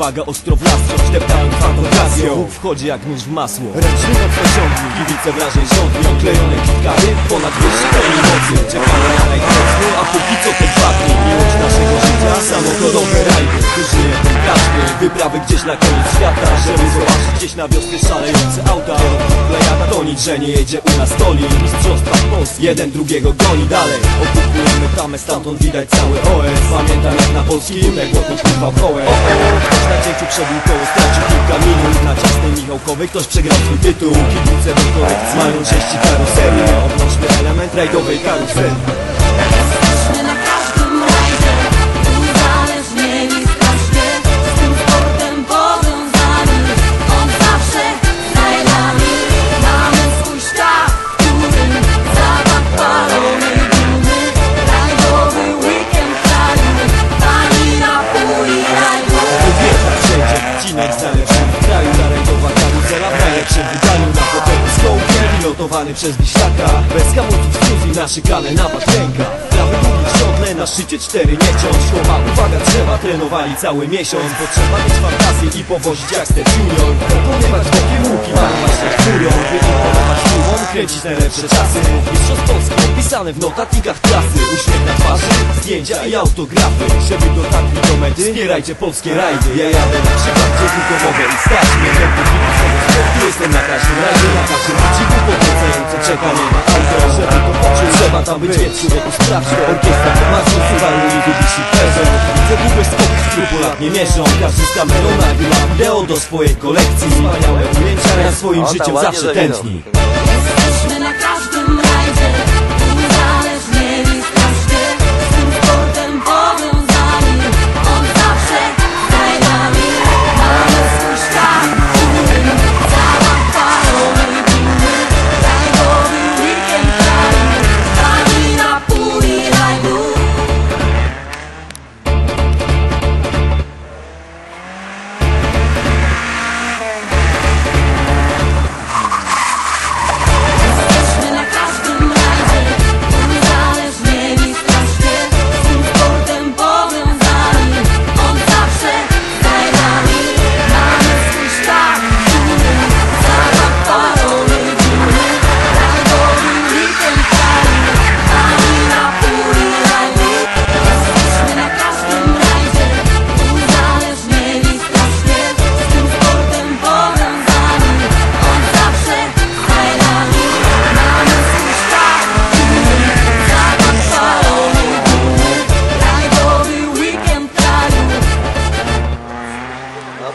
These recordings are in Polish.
Powaga ostro w las, choć deptałem fantazją Bóg wchodzi jak nóż w masło. Ręczny noc ciągnie, kibice wrażeń rządni Oklejone kitkary, ponad 200 toni mocy. Czekamy na najkropny, a póki co to dwa dni. Miłość naszego życia, samochodowe rajdy. Tu żyje ten każdy, wyprawy gdzieś na koniec świata Żeby zobaczyć gdzieś na wiosce szalejące auta Tonić, że nie jedzie u nas toli Mistrzostwa Polski, jeden drugiego goni dalej. Okupujemy tamę, stamtąd widać cały OS Pamiętam jak na polskim, jak łokot kurwa kołę. Na cięciu przebił koło, stracił kilka minut. Na ciasnej Michałkowej ktoś przegrał swój tytuł. Kibice do korekcji mają części karoserii Odnośny element rajdowej karuseli pilotowany przez wiśniaka. Bez hamulców fuzji, naszykane napad ręka Prawy długi w na szczycie cztery nie ciąć. Chowa, uwaga, trzeba trenowali cały miesiąc. Potrzeba mieć fantazję i powozić jak Step Junior. Pokonywać bokiem łuki, malować jak furią Wyimponować tłumom, kręcić najlepsze czasy. Mistrzostw Polski opisane w notatnikach trasy Uśmiech na twarzy, zdjęcia i autografy. Żeby dotarli do mety, wspierajcie polskie rajdy. Ja jadę na przykład, tylko mogę i stać. Mnie być, więc człowieku sprawdź to. Orkiestra to masło, Subaru i Mitsubishi Peugeot Widzę długość skoków, skrupulatnie mieszą Każdy z kamerą nagrywa wideo. Do swojej kolekcji. Wspaniałe ujęcia, ja swoim O, życiem zawsze tętni. Jesteśmy na każdym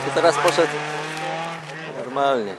I teraz poszedł normalnie.